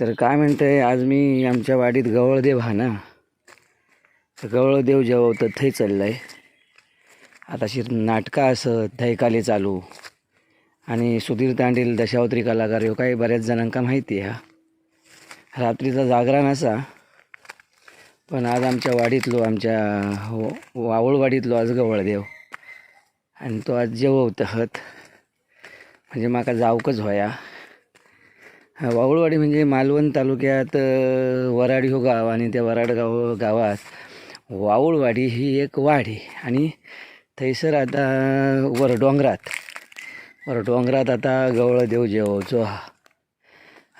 तर काय म्हणतंय आज मी आमच्या वाडीत गवळदेव हा ना. तर गवळदेव जेवतं थंय आहे आता शिर नाटकं असत थैकाली चालू. आणि सुधीर तांडील दशावत्री कलाकार हो काही बऱ्याच जणांका माहिती आहे हा. रात्रीचा जागरण असा. पण आज आमच्या वाडीतलो आमच्या हो, व- वावळवाडीतलो आज गवळदेव. आणि तो आज जेवतहत. म्हणजे म्हाका जावकच होया. वावळवाडी म्हणजे मालवण तालुक्यात अ, वराडी हो गाव आणि त्या वराड गाव गावात वावळवाडी ही एक वाडी आणि थंयसर आता वर डोंगरात. वर डोंगरात आता गवळदेव जेवचो हा.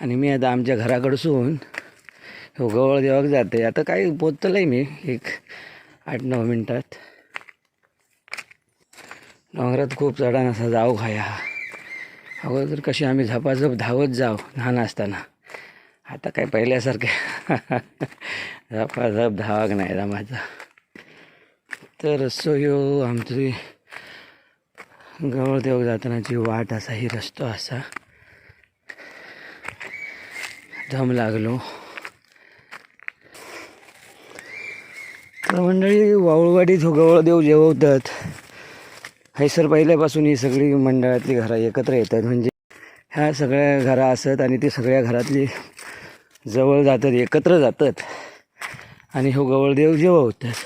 आणि मी आता आमच्या घराकडसून हो गवळदेवाक जाते आता काही पोचतलं आहे मी एक आठ नऊ मिनटात. डोंगरात खूप चढान असा जाऊ खाया. अगोदर कशी आम्ही झपाझप धावत जाव लहान असताना. आता काय पहिल्यासारखे. झपाझप धावाक नाही रामाचा तर असो यो आमची गवळदेव जातानाची वाट असा ही रस्तो असा. दम लागलो. तर मंडळी वाऊळवाडीत हो गवळदेव हैसर पहिल्यापासून ही सगळी मंडळातली घरं एकत्र येतात. म्हणजे ह्या सगळ्या घरा असत आणि ती सगळ्या घरातली जवळ जातात एकत्र जातात आणि हो गवळदेव जेवतात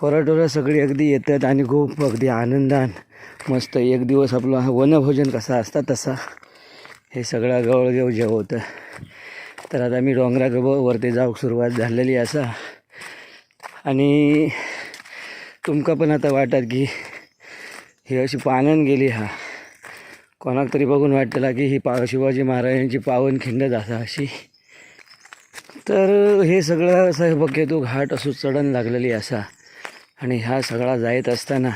परटोरं सगळी अगदी येतात आणि खूप अगदी आनंदान मस्त एक दिवस आपला हा वनभोजन कसा असता तसा हे सगळा गवळदेव जेवतं तर आता मी डोंगराक वरती जाऊक सुरुवात झालेली असा. आणि तुमका पण आता वाटत की ही अशी पानन गेली हा. कोणाक तरी बघून वाटतला की ही पा शिवाजी महाराजांची पावनखिंडच असा अशी. तर हे सगळं असं हे घाट असू चढण लागलेली असा. आणि ह्या सगळा जायत असताना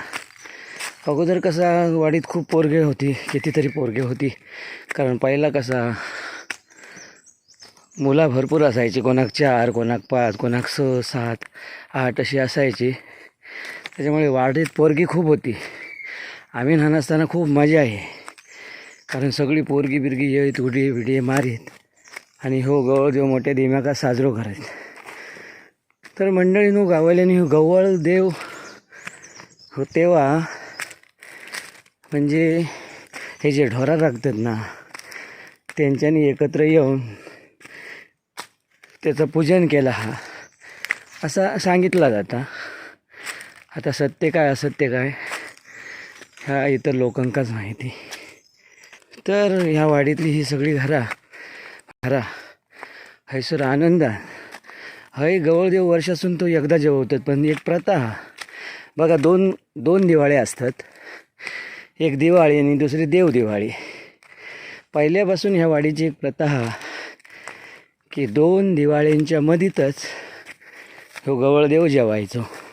अगोदर कसा वाडीत खूप पोरगे होती कितीतरी पोरगे होती. कारण पहिला कसा मुला भरपूर असायची कोणाक चार कोणाक पाच कोणाक स सात आठ अशी असायची. त्याच्यामुळे वाडीत पोरगी खूप होती. आम्ही लहान असताना खूप मजा आहे. कारण सगळी पोरगी बिरगी येत उडी बिडी मारीत. आणि हो गवळ देव मोठ्या दिम्याका साजरो करत तर मंडळीनो गावाल्याने हो गवळ देव. हो तेव्हा म्हणजे हे जे ढोरा राखतात ना त्यांच्यानी एकत्र येऊन त्याचं पूजन केलं हा. असा सांगितला जाता. आता सत्य काय असत्य काय? ह्या इतर लोकांकाच माहिती. तर ह्या वाडीतली ही सगळी घरा घरा. हैसर आनंदा. हय गवळदेव वर्षासून तो एकदा जेवतात पण एक प्रथा. बघा दोन दोन दिवाळे असतात. एक दिवाळी आणि दुसरी देव दिवाळी. पहिल्यापासून ह्या वाडीची एक प्रथा की दोन दिवाळींच्या मधीतच हो गवळदेव जेवायचो.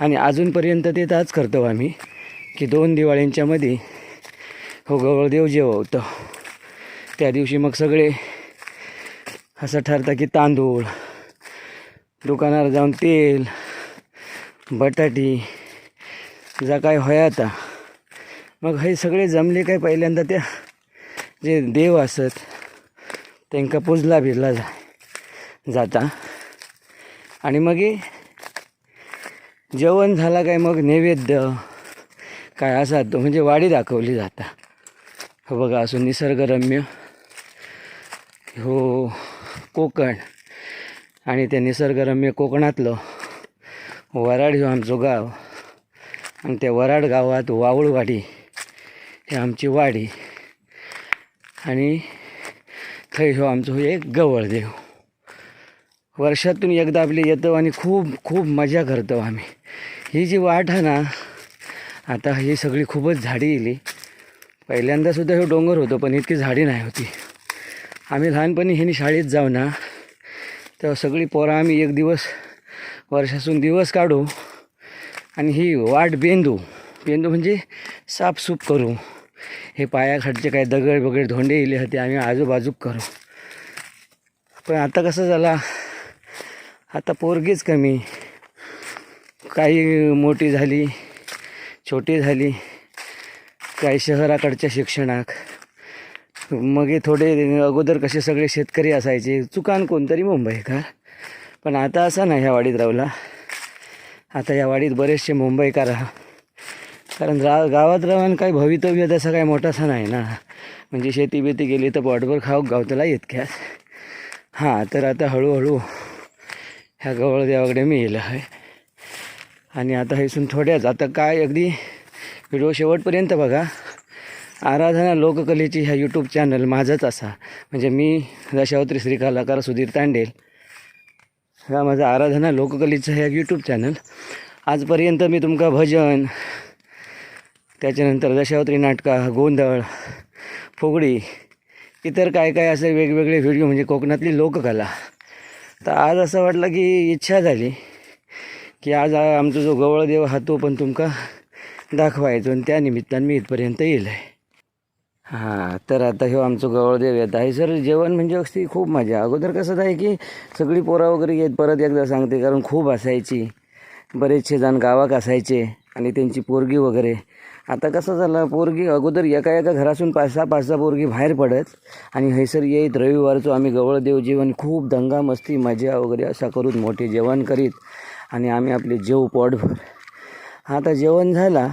आणि अजूनपर्यंत ते ताच करतो आम्ही की दोन दिवाळींच्या मध्ये हो गवळदेव जेवतो त्या दिवशी मग सगळे असं ठरतं की तांदूळ दुकानावर जाऊन तेल बटाटी जा काय होयाता मग हे सगळे जमले काय पहिल्यांदा त्या जे देव असत त्यांका पुजला भिजला जा जाता. आणि मग जेवण झाला काय मग? नैवेद्य. काय असा तो म्हणजे वाडी दाखवली जाता. हो बघा असं निसर्गरम्य. हो कोकण. आणि ते निसर्गरम्य कोकणातलं वराड हो आमचो गाव. आणि त्या वराड गावात वावळवाडी हे आमची वाडी. आणि थंय हो आमचो एक गवळदेव. वर्षातून एकदा आपली येतो आणि खूप खूप मजा करतो आम्ही. ही जी वाट आहे ना आता ही सगळी खूपच झाडी येली पहिल्यांदासुद्धा हे डोंगर होतं पण इतकी झाडी नाही होती. आम्ही लहानपणी ह्यानी शाळेत जाऊ ना तेव्हा सगळी पोरं आम्ही एक दिवस वर्षातून दिवस काढू आणि ही वाट बेंदू. बेंदू म्हणजे साफसूफ करू. हे पायाखालचे काय दगड वगैरे धोंडे इले होते आम्ही आजूबाजूक करू. पण आता कसं झाला आता पोरगीच कमी. काही मोठी झाली छोटी झाली काही शहराकडच्या शिक्षणाक. मग हे थोडे अगोदर कसे सगळे शेतकरी असायचे चुकान कोणतरी मुंबईकर पण आता असा नाही ह्या वाडीत रावला आता या वाडीत बरेचसे मुंबईकर आहे. कारण रा गावात राहून काही भवितव्य तसं काही मोठासा नाही ना. म्हणजे शेती बेती गेली तर पॉटभर खाऊ गावतला इतक्यात. हां तर आता हळूहळू ह्या गवळ देवाकडे मी येलं आहे. आणि आता हे थोड्याच. आता काय अगदी व्हिडिओ शेवटपर्यंत बघा. आराधना लोककलेची ह्या यूट्यूब चॅनल माझंच असा. म्हणजे मी दशावत्री श्री कलाकार सुधीर तांडेल. हा माझा आराधना लोककलेचं ह्या यूट्यूब चॅनल आजपर्यंत मी तुमका भजन त्याच्यानंतर दशावत्री नाटका गोंधळ फुगडी इतर काय काय असे वेगवेगळे व्हिडिओ म्हणजे कोकणातली लोककला. तर आज असं वाटलं की इच्छा झाली. की आज आमचा जो गवळदेव हा तो पण तुमका दाखवायचो आणि त्या निमित्तानं मी इथपर्यंत येईल आहे हां तर आता ह्यो आमचं गवळदेव येत आहे. सर जेवण म्हणजे अगदी खूप मजा. अगोदर कसं आहे की सगळी पोरा वगैरे येत परत एकदा सांगते कारण खूप असायची. बरेचसे जण गावाक असायचे आणि त्यांची पोरगी वगैरे. आता कसं झालं पोरगी अगोदर एका एका घरासून पाच सहा पाच सहा पोरगी बाहेर पडत आणि हैसर येत रविवारचं आम्ही गवळदेव जेवण खूप दंगा मस्ती मजा वगैरे असा करून मोठे जेवण करीत. आणि आम्ही आपले जेव पोटभर आता जेवण झाला.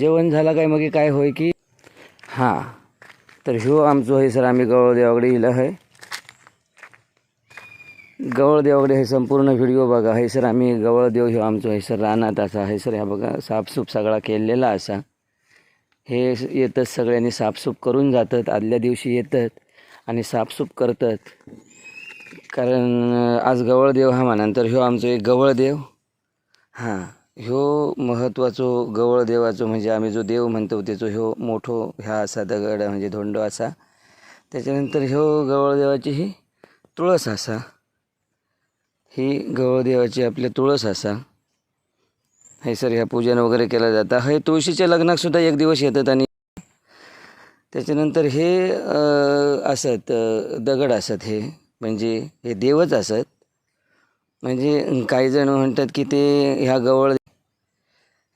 जेवण झाला काय मग काय होय की? हां. तर ह्यो आमचो हे सर आम्ही गवळदेवाकडे येलं आहे गवळदेवाकडे हे संपूर्ण व्हिडिओ बघा. हे सर आम्ही गवळदेव ह्यो आमचो हे सर रानात असा. हे सर ह्या बघा साफसूफ सगळा केलेला असा. हे येतच येतात सगळ्यांनी साफसूफ करून जातात. आदल्या दिवशी येतात आणि साफसूफ करतात. कारण आज गवळदेव हा म्हणानंतर ह्यो आमचो एक गवळदेव. हां ह्यो महत्त्वाचो गवळदेवाचो म्हणजे आम्ही जो देव म्हणतो त्याचो ह्यो मोठो ह्या असा दगड म्हणजे धोंडो असा. त्याच्यानंतर ह्यो गवळदेवाची ही तुळस असा. ही गवळदेवाची आपल्या तुळस असा. हे सर ह्या पूजन वगैरे केलं जातं. हे तुळशीच्या लग्नात सुद्धा एक दिवस येतात आणि त्याच्यानंतर हे असत दगड असत हे. म्हणजे हे देवच असत. म्हणजे काही जण म्हणतात की ते ह्या गवळ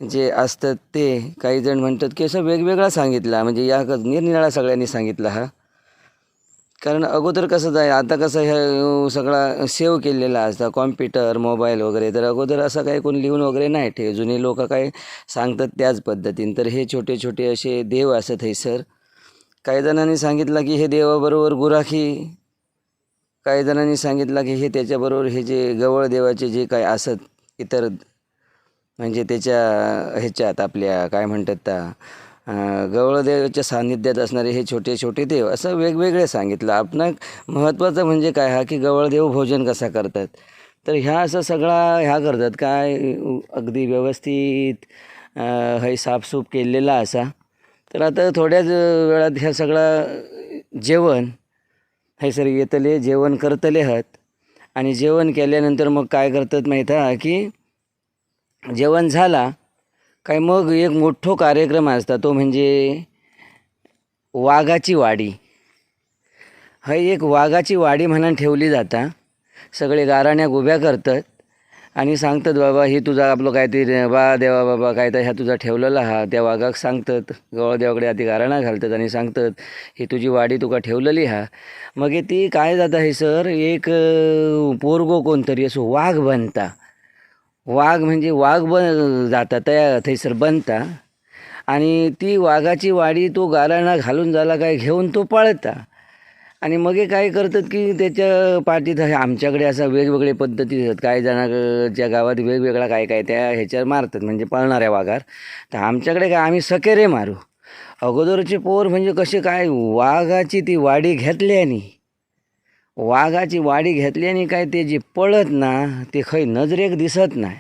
जे असतात ते काही जण म्हणतात की असं वेगवेगळा सांगितला. म्हणजे या क- निरनिराळा सगळ्यांनी सांगितला हा. कारण अगोदर कसं जाय आता कसं ह्या सगळा सेव्ह केलेला असता कॉम्प्युटर मोबाईल वगैरे. तर अगोदर असं काही कोण लिहून वगैरे नाही ठेव जुने लोक काय सांगतात त्याच पद्धतीने. तर हे छोटे छोटे असे देव असत हे सर काही जणांनी सांगितलं की हे देवाबरोबर गुराखी काही जणांनी सांगितलं की हे त्याच्याबरोबर हे जे गवळ देवाचे जे काय असत इतर म्हणजे त्याच्या ह्याच्यात आपल्या काय म्हणतात त्या गवळदेवाच्या सान्निध्यात असणारे हे छोटे छोटे देव असं वेगवेगळे सांगितलं. आपण महत्त्वाचं म्हणजे काय हा की गवळदेव भोजन कसा करतात? तर ह्या असं सगळा ह्या करतात. काय अगदी व्यवस्थित हे साफसूफ केलेला असा. तर आता थोड्याच वेळात ह्या सगळा जेवण हे सर येतले जेवण करतले हत. आणि जेवण केल्यानंतर मग काय करतात माहीत हा की जेवण झाला काय मग एक मोठो कार्यक्रम असता तो म्हणजे वाघाची वाडी. हय एक वाघाची वाडी म्हणून ठेवली जाता. सगळे गाराण्या उभ्या करतात. आणि सांगतात बाबा हे तुझा आपलं काहीतरी बा देवा बाबा काय तर ह्या तुझा ठेवलेला हा. त्या वाघाक सांगतात गवळदेवाकडे आधी गाराणा घालतात आणि सांगतात ही तुझी वाडी तुका ठेवलेली हा. मग ती काय जाता हे सर? एक पोरगो कोणतरी असो वाघ बनता. वाघ म्हणजे वाघ बन जाता तयार थंयसर बनता. आणि ती वाघाची वाडी तो गाराणा घालून झाला काय घेऊन तो पळता. आणि मग हे काय करतात की त्याच्या पाठीत आमच्याकडे असा वेगवेगळे पद्धती देतात काही जणांच्या गावात वेगवेगळा काय काय त्या ह्याच्यावर मारतात म्हणजे पळणाऱ्या वाघार तर आमच्याकडे काय आम्ही सकेरे मारू. अगोदरचे पोर म्हणजे कसे काय वाघाची ती वाडी घेतल्यानी वाघाची वाडी घेतल्याने काय ते जे पळत ना ते खंय नजरेक दिसत नाही.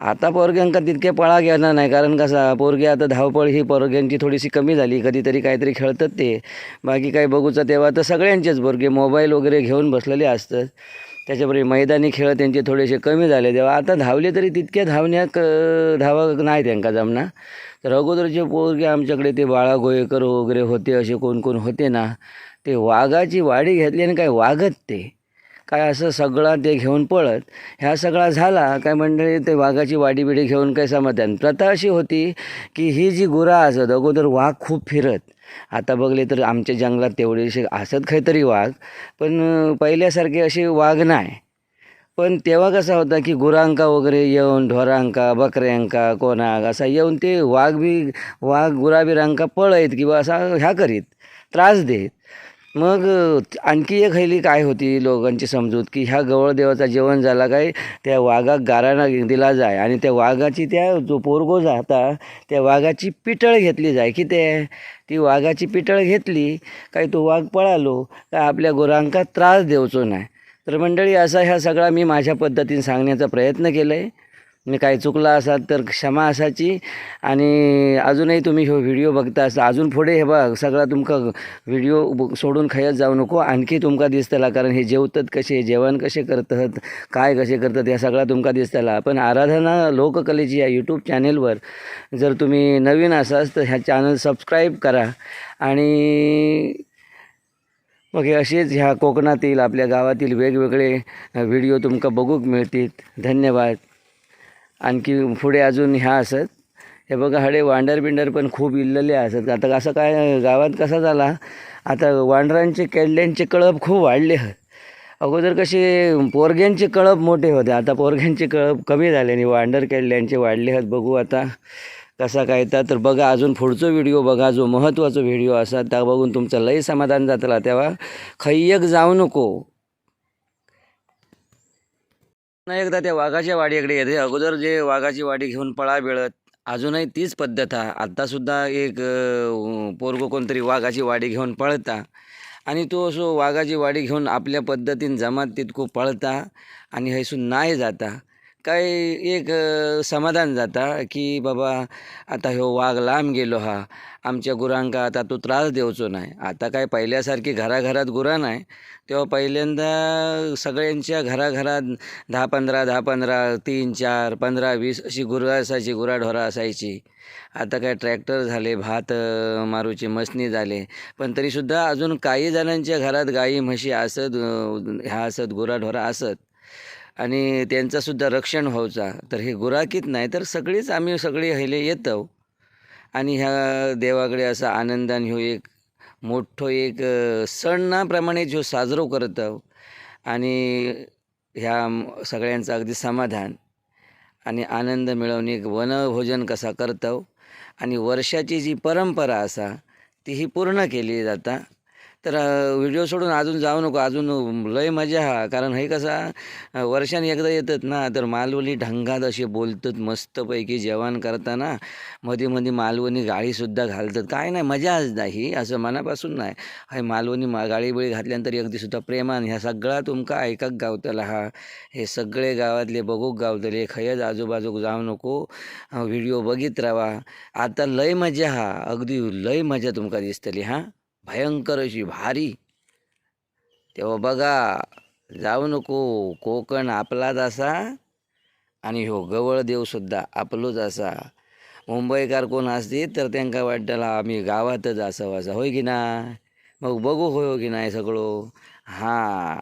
आता पोरग्यांका तितके पळा घेणार नाही कारण कसा पोरगे आता धावपळ ही पोरग्यांची थोडीशी कमी झाली कधीतरी काहीतरी खेळतात ते. बाकी काही बघूचं तेव्हा तर सगळ्यांचेच पोरगे मोबाईल वगैरे घेऊन बसलेले असतात. त्याच्यापूर्वी मैदानी खेळ त्यांचे थोडेसे कमी झाले. तेव्हा आता धावले तरी तितक्या धावण्याक अं, धावा नाही त्यांना जमना तर अगोदरचे पोरगे आमच्याकडे ते बाळा गोयेकर वगैरे होते असे कोण कोण होते ना ते वाघाची वाडी घेतली आणि काय वागत ते. काय असं सगळा ते घेऊन पळत. ह्या सगळा झाला काय मंडळी ते वाघाची वाडी बिडी घेऊन काय समाधान? प्रथा अशी होती की ही जी गुरा असत अगोदर वाघ खूप फिरत. आता बघले तर आमच्या जंगलात तेवढेसे असत काहीतरी वाघ पण पहिल्यासारखे असे वाघ नाही. पण तेव्हा कसा होता की गुरांका वगैरे येऊन ढोरांका बकऱ्यांका कोणाक असा येऊन ते वाघ बी वाघ गुराबिरांका पळत किंवा असा ह्या करीत त्रास देत. मग आणखी एक हैली काय होती लोकांची समजूत की ह्या गवळदेवाचा जेवण झाला काय त्या वाघाक गाराणा दिला जाय आणि त्या वाघाची त्या जो पोरगो जाता त्या वाघाची पिटळ घेतली जाय. की ते ती वाघाची पिटळ घेतली काय तो वाघ पळालो काय आपल्या गुरांका त्रास देवचो नाही. तर मंडळी असा ह्या सगळा मी माझ्या पद्धतीने सांगण्याचा प्रयत्न केला आहे मी काही चुकला असाल तर क्षमा असाची आणि अजूनही तुम्ही हो व्हिडिओ बघता असा अजून पुढे हे बघ सगळा तुमका व्हिडिओ ब- सोडून खयत जाऊ नको. आणखी तुमका दिसतला कारण हे जेवतात कसे जेवण कसे करतात काय कसे करतात या सगळा तुमका दिसतला पण आराधना लोककलेची या यूट्यूब चॅनेलवर जर तुम्ही नवीन असाल तर ह्या चॅनल सबस्क्राईब करा. आणि मग हे असेच ह्या कोकणातील आपल्या गावातील वेगवेगळे व्हिडिओ तुमका बघूक मिळतील. धन्यवाद. आणखी पुढे अजून ह्या असत. हे बघा हडे वांडर बिंडर पण खूप इल्लेले असत. आता असं काय गावात कसा झाला आता वांडरांचे केडल्यांचे कळप खूप वाढले. आहेत अगोदर कसे पोरग्यांचे कळप मोठे होते. आता पोरग्यांचे कळप कमी झाले आणि वांडर केडल्यांचे वाढले आहेत. बघू आता कसा काय तर तर बघा अजून पुढचो व्हिडिओ बघा. जो महत्त्वाचा व्हिडिओ असा त्या बघून तुमचं लय समाधान जातला. तेव्हा खय्यक जाऊ नको. पुन्हा एकदा त्या वाघाच्या वाडीकडे येते. अगोदर जे वाघाची वाडी घेऊन पळा बिळत अजूनही तीच पद्धत आहे आत्तासुद्धा एक अं, पोरगो कोणतरी वाघाची वाडी घेऊन पळता आणि तो असो वाघाची वाडी घेऊन आपल्या पद्धतीने जमात तितको पळता आणि हैसून नाही जाता. काय एक समाधान जाता की बाबा आता ह्यो वाघ लांब गेलो हा. आमच्या गुरांका आता तो त्रास देवचो नाही. आता काय पहिल्यासारखी घराघरात गुरां नाही. तेव्हा पहिल्यांदा सगळ्यांच्या घराघरात दहा पंधरा दहा पंधरा तीन चार पंधरा वीस अशी गुरं असायची गुराढोरा असायची. आता काय ट्रॅक्टर झाले भात मारूची मसनी झाले. पण तरीसुद्धा अजून काही जणांच्या घरात गाई म्हशी असत ह्या असत गुराढोरा असत. आणि त्यांचासुद्धा रक्षण व्हायचा. तर हे गुराकीत नाही तर सगळीच आम्ही सगळी हिले येतो आणि ह्या देवाकडे असा आनंदान ह्यो एक मोठो एक सणाप्रमाणे जो साजरो करतो आणि ह्या सगळ्यांचं अगदी समाधान. आणि आनंद मिळवून एक वनभोजन कसा करतो आणि वर्षाची जी परंपरा असा ती ही पूर्ण केली जाता. तर व्हिडिओ सोडून अजून जाऊ नको. अजून लय मजा हा. कारण हे कसा वर्षाने एकदा येतात ना तर मालवणी ढंगात असे बोलतात मस्तपैकी जेवण करताना. मध्ये मध्ये मालवणी गाळीसुद्धा घालतात. काय नाही मजाच नाही असं मनापासून नाही. हाय मालवणी मा गाळीबिळी घातल्यानंतर अगदी सुद्धा प्रेमान ह्या सगळा तुमका ऐकाक गावतला हा. हे सगळे गावातले बघूक गावतले खयच आजूबाजूक जाऊ नको. व्हिडिओ बघित राहा आता लय मजा हा. अगदी लय मजा तुमका दिसतली हां. भयंकर अशी भारी. तेव्हा बघा जाऊ नको कोकण आपलाच असा आणि हो गवळदेवसुद्धा आपलोच असा मुंबईकार कोण असतील तर त्यांका वाटतं आम्ही गावातच असावं असं. होय की ना? मग बघू होय हो की नाही सगळं. हां.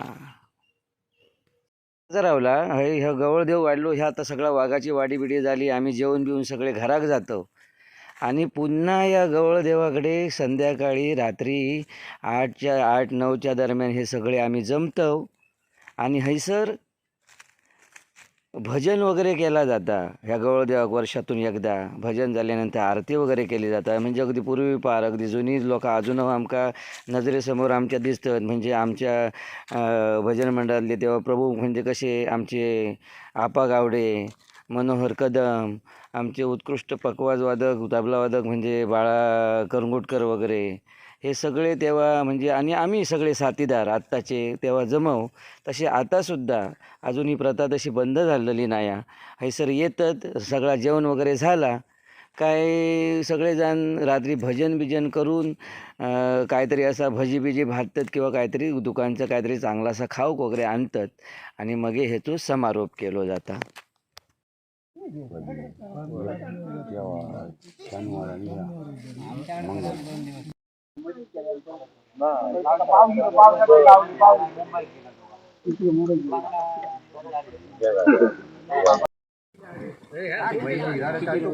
रावला हे ह्या गवळदेव वाढलो ह्या आता सगळा वाघाची वाडी बिडी झाली आम्ही जेवण बिवून सगळे घराक जातो. आणि पुन्हा या गवळदेवाकडे संध्याकाळी रात्री आठच्या आठ नऊच्या दरम्यान हे सगळे आम्ही जमतो. आणि हैसर भजन वगैरे केला जाता. ह्या गवळदेवाक वर्षातून एकदा भजन झाल्यानंतर आरती वगैरे केली जाता. म्हणजे अगदी पूर्वी पार अगदी जुनी लोक अजून आमका नजरेसमोर आमच्या दिसतात. म्हणजे आमच्या भजन मंडळातले तेव्हा प्रभू म्हणजे कसे आमचे आपा गावडे मनोहर कदम आमचे उत्कृष्ट पकवाजवादक तबलावादक म्हणजे बाळा करंगुटकर वगैरे हे सगळे तेव्हा म्हणजे आणि आम्ही सगळे साथीदार आत्ताचे तेव्हा जमव तसे आतासुद्धा अजून ही प्रथा तशी बंद झालेली नाही. सर येतात सगळा जेवण वगैरे झाला. काय सगळेजण रात्री भजन बिजन करून काहीतरी असा भजी बिजी भाजतात किंवा काहीतरी दुकानचं काहीतरी चांगला असा खाऊक वगैरे आणतात. आणि मग हेचो समारोप केलो जाता. तेव्हा शनिवार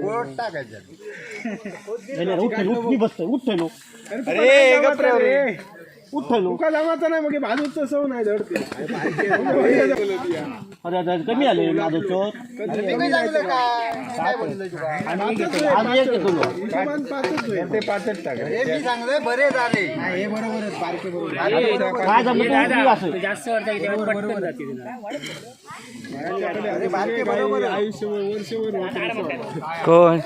उठ टाकायचं उठते उठते बसतोय उठते नो अरे तुका जमाचा नाही मग बाजूचं सव नाही धडते कमी आले माझं चोर होईल. ते पाचच टाका. काय जमलं असं. बारके बाई आयुष्यभर वर्षभर होते. कोण?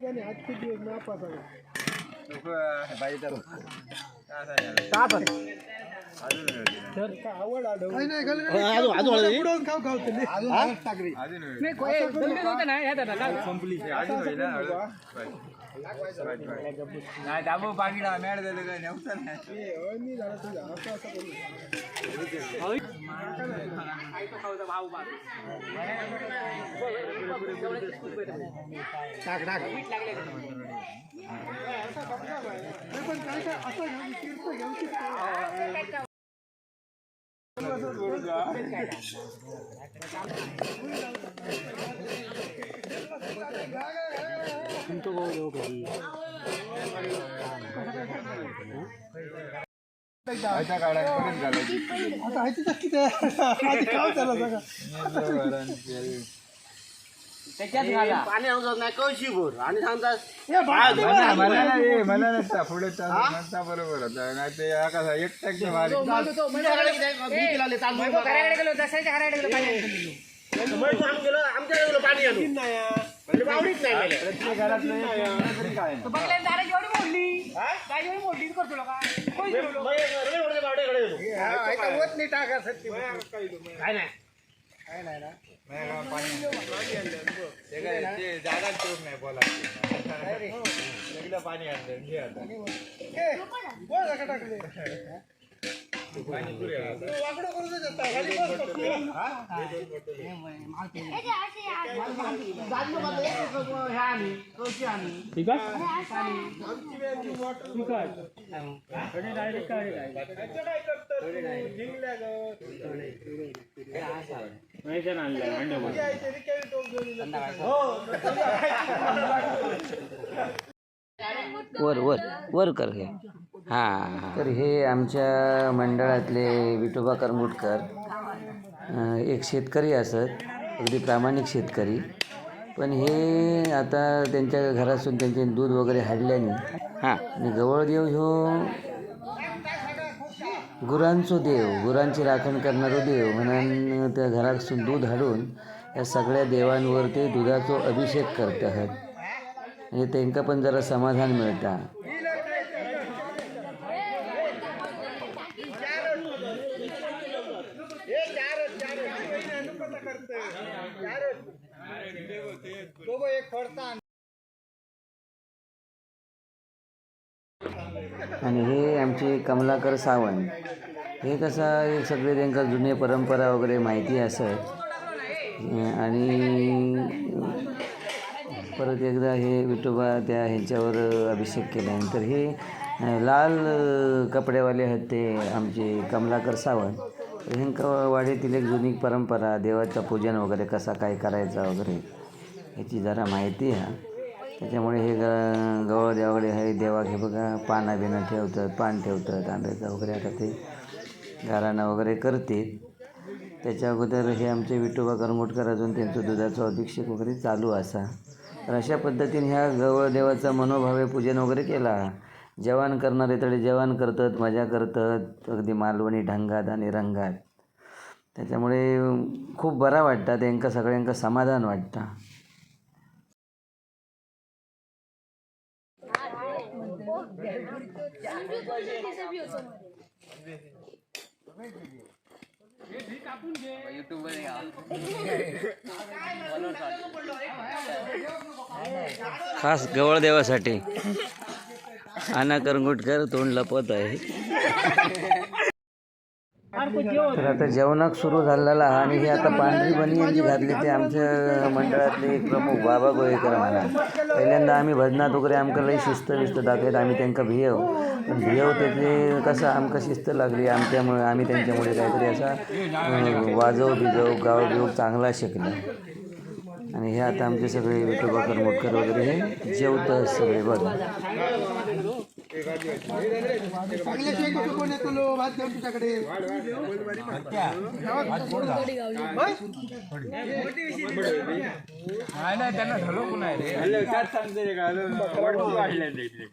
आणि आजचे दिवस नापास आहे. का आवड नाही दाबू पाणी लावा मॅड झालं काय नव्हतं भाऊ टाक टाक मीठ पण काय काय असं घेऊन तीर्थ घेऊन घ्या, तीर्थ घ्या. आता आहे तिथं किती आहे? आधी खाऊ त्याला सगळं. पाणी आणत नाही कळशी भर आणि सांगतात ए, बाळ, मला मला नाही मला नसता पुढे तास म्हणता बरोबर होता. नाही ते हा कसा एक टक्के भारी आमच्याकडे गेलो पाणी आणू नाही आहे. म्हणजे वावडीत नाही गेले. प्रत्येक घरातलं एक लिटर तरी काय नाही. मग एक रवी वरच्या बावड्याकडे गेलो. काय? नाही नाही. का, पाणी ते जागाच ठेवत नाही बोला एकदा पाणी आणलं घे आता बोल टाकले. वर वर वर कर हे तर हे आमच्या मंडळातले विठोबा करमुटकर एक शेतकरी असत अगदी प्रामाणिक शेतकरी. पण हे आता त्यांच्या घरातून त्यांचे दूध वगैरे हाडल्याने हां. आणि गवळदेव ह्यो गुरांचो देव गुरांची राखण करणारो देव म्हणून त्या घरातून दूध हाडून या सगळ्या देवांवर ते दुधाचो अभिषेक करतात म्हणजे त्यांना पण जरा समाधान मिळता. आणि हे आमचे कमलाकर सावंत. हे कसं हे सगळे त्यांका जुने परंपरा वगैरे माहिती असत आणि परत एकदा हे विठोबा त्या ह्यांच्यावर अभिषेक केल्यानंतर हे लाल कपड्यावाले आहेत ते आमचे कमलाकर सावंत. तर ह्यांका वाडीतील एक जुनी परंपरा देवाचं पूजन वगैरे कसा काय करायचा वगैरे याची जरा माहिती आहे त्याच्यामुळे हे ग गवळ देवाकडे हे देवा हे बघा पाना बिना ठेवतात पान ठेवतात आंब्याचा वगैरे आता ते गाराणा वगैरे करते त्याच्या अगोदर हे आमचे विठोबा करमोटकर अजून त्यांचं दुधाचं अभिषेक वगैरे चालू असा. तर अशा पद्धतीने ह्या गवळ देवाचा मनोभावे पूजन वगैरे केला. जेवण करणारे तळे जेवण करतात मजा करतात. अगदी मालवणी ढंगात आणि रंगात. त्याच्यामुळे खूप बरा वाटतं त्यांका सगळ्यांका समाधान वाटतं. खास गवळ देवासाठी. अना करंगुटकर तोंड लपवत आहे. तर आता जेवणाक सुरू झालेला आणि हे आता पांढरी बनी यांची घातली ते आमच्या मंडळातले एक प्रमुख बाबा गोयेकर म्हणा. पहिल्यांदा आम्ही भजनात वगैरे आमकां लई शिस्त विस्त दाखवत आम्ही त्यांना भियव. पण भियव त्याचे कसं आमकां शिस्त लागली आमच्यामुळे आम्ही त्यांच्यामुळे काहीतरी असा वाजव बिजव गाव बिव चांगला शिकला. आणि हे आता आमचे सगळे विठोबाकर मोटकर वगैरे हे जेवतं सगळे बघा. नाही नाही त्यांना झालो पुन्हा रे त्यात सांगते रे का वरती वाढले ते इकडे.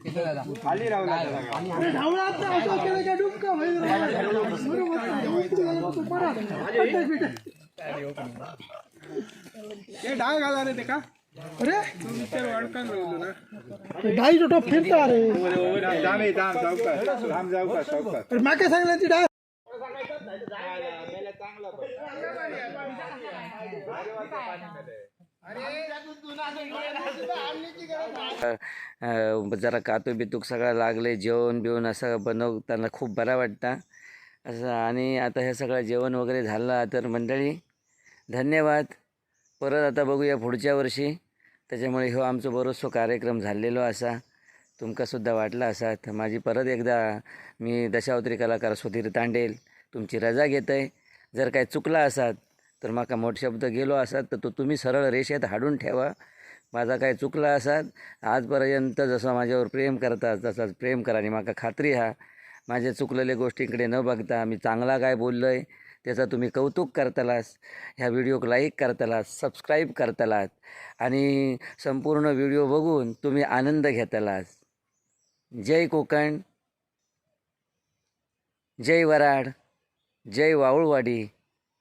अरे! डाई टॉप फिरता अरे! मागे ती डाय. जरा कातू बितूक सगळं लागले जेवण बिवण असं बनवताना खूप बरा वाटता. असं आणि आता हे सगळं जेवण वगैरे झालं तर मंडळी धन्यवाद. परत आता बघूया पुढच्या वर्षी. त्याच्यामुळे ह्यो आमचो बरोचसो कार्यक्रम झालेलो असा. तुमकांसुद्धा वाटला असा. तर माझी परत एकदा मी दशावतरी कलाकार सुधीर तांडेल तुमची रजा घेत आहे जर काय चुकला असात तर म्हाका मोठ शब्द गेलो असात तर तो तुम्ही सरळ रेषेत हाडून ठेवा. माझा काय चुकला असात आजपर्यंत जसं माझ्यावर प्रेम करतात तसाच प्रेम करा आणि म्हाका खात्री हा माझ्या चुकलेल्या गोष्टींकडे न बघता मी चांगला काय बोललो आहे त्याचा तुम्ही कौतुक करतालास ह्या व्हिडिओक लाईक करतालास सबस्क्राईब करतालात आणि संपूर्ण व्हिडिओ बघून तुम्ही आनंद घेतालास जय कोकण जय वराड जय वावळवाडी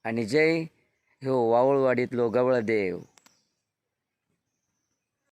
आणि जय हो वावळवाडीतलो गवळदेव.